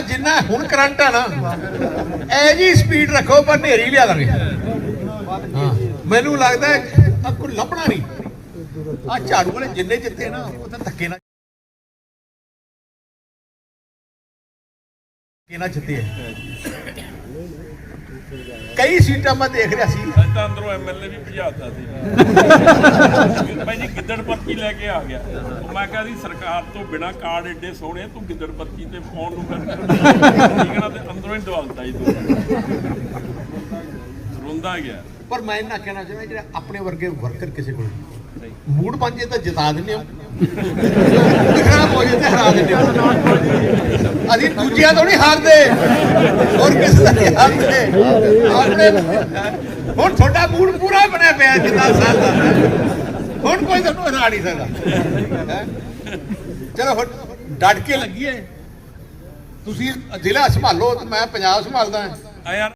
ਆ ਜਿੰਨਾ ਹੁਣ ਕਰੰਟ ਆ ਨਾ ਐ ਜੀ ਸਪੀਡ ਰੱਖੋ ਪਰ ਨੇਰੀ ਲਿਆ ਦਾਂਗੇ। ਹਾਂ ਮੈਨੂੰ ਲੱਗਦਾ ਆ ਕੋਈ ਲੱਭਣਾ ਨਹੀਂ। ਆ ਝਾੜੂ ਵਾਲੇ ਜਿੰਨੇ ਜਿੱਤੇ ਨਾ ਉਹ ਤਾਂ ਧੱਕੇ ਨਾਲ ਨਾਲ ਜਿੱਤੇ। ਕਈ ਸੀਟਾਂ ਮੈਂ ਦੇਖ ਰਿਹਾ ਸੀ। ਅੰਦਰੋਂ ਐਮਐਲਏ ਵੀ ਭਜਾਤਾ ਸੀ। ਭਾਈ ਜੀ ਗਿੱਦੜ ਪੱਤੀ ਲੈ ਕੇ ਆ ਗਿਆ? ਮੈਂ ਕਿਹਾ ਸੀ ਸਰਕਾਰ ਤੋਂ ਬਿਨਾ ਕਾਰਡ ਏਡੇ ਸੋਹਣੇ ਤੂੰ ਗਿੱਦੜ ਪੱਤੀ ਤੇ ਫੋਨ ਨੂੰ ਕਰ। ਠੀਕ ਨਾ ਤੇ ਅੰਦਰੋਂ ਹੀ ਦਵਾਲਤਾ ਜੀ ਤੂੰ। ਰੋਂਦਾ ਗਿਆ। ਪਰ ਮੈਂ ਇਹਨਾਂ ਕਹਿਣਾ ਚਾਹੁੰਦਾ ਜਿਹੜੇ ਆਪਣੇ ਵਰਗੇ ਵਰਕਰ ਕਿਸੇ ਕੋਲ ਮੂਡ ਬਣ ਜੇ ਤਾਂ ਜਿਤਾ ਦਿੰਦੇ ਹੋ। ਦਿਖਣਾ ਹੋ ਜੇ ਤੇ ਹਰਾ ਦਿੰਦੇ ਹੋ। ਅਸੀਂ ਦੂਜਿਆਂ ਤੋਂ ਨਹੀਂ ਹਾਰਦੇ। ਹੋਰ ਕਿਸੇ ਦਾ ਨਹੀਂ ਹਾਰਦੇ। ਆਪਣੇ ਹੁਣ ਤੁਹਾਡਾ ਮੂਡ ਪੂਰਾ ਬਣਿਆ ਪਿਆ ਜਿੰਨਾ ਸਾਲ ਦਾ ਕੋਈ ਨਹੀਂ ਸਕਦਾ। ਚਲੋ ਹੁਣ ਡਟ ਕੇ ਲੱਗੀਏ ਤੁਸੀਂ ਜ਼ਿਲ੍ਹਾ ਸੰਭਾਲੋ, ਮੈਂ ਪੰਜਾਬ ਸੰਭਾਲਦਾ। ਆ